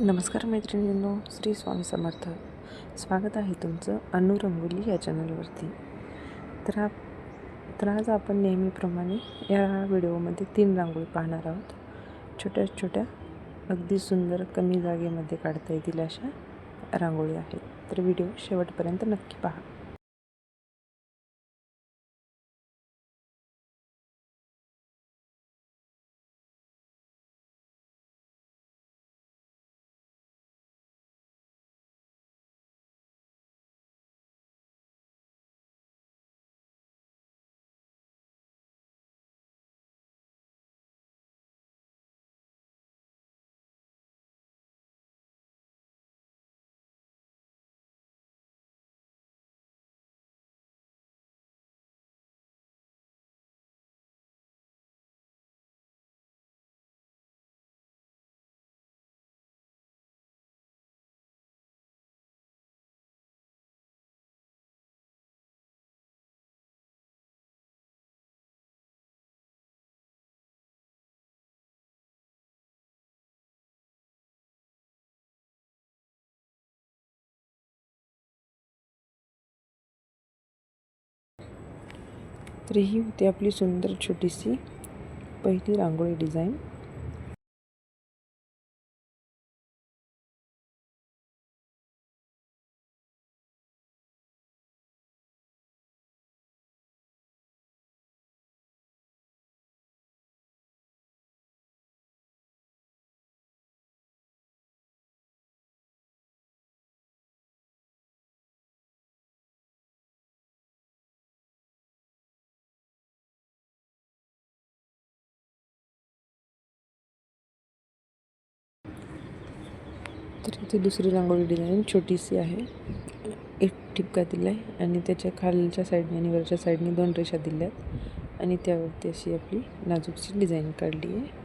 नमस्कार मैत्रिणींनो श्री स्वामी समर्थ. स्वागत आहे तुमचं अनु रंगोली या चॅनलवरती. तर तर आज आपण नेहमीप्रमाणे या व्हिडिओमध्ये तीन रांगोळी पाहणार आहोत. छोट्या छोट्या अगदी सुंदर कमी जागेमध्ये काढता येतील अशा रांगोळी आहेत. तर व्हिडिओ शेवटपर्यंत नक्की पहा. तर ही होती आपली सुंदर छोटीशी पहिली रांगोळी डिझाईन. तर इथे दुसरी रांगोळी डिझाईन छोटीशी आहे. एक ठिपका दिला आहे आणि त्याच्या खालच्या साईडने आणि वरच्या साईडने दोन रेषा दिल्यात. आणि त्यावरती अशी आपली नाजूकची डिझाईन काढली आहे.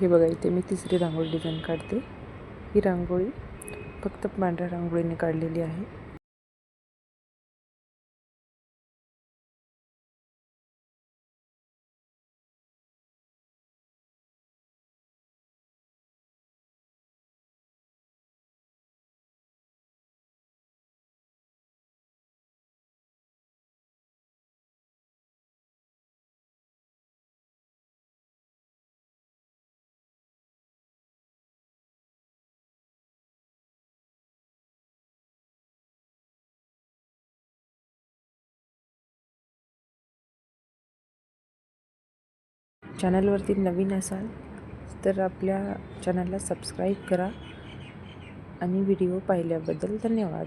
हे बघा इथे मी तिसरी रांगोळी डिझाईन काढते. ही रांगोळी फक्त पांढऱ्या रांगोळीने काढलेली आहे. चॅनलवरती नवीन असाल तर आपल्या चॅनलला सबस्क्राईब करा आणि व्हिडिओ पाहिल्याबद्दल धन्यवाद.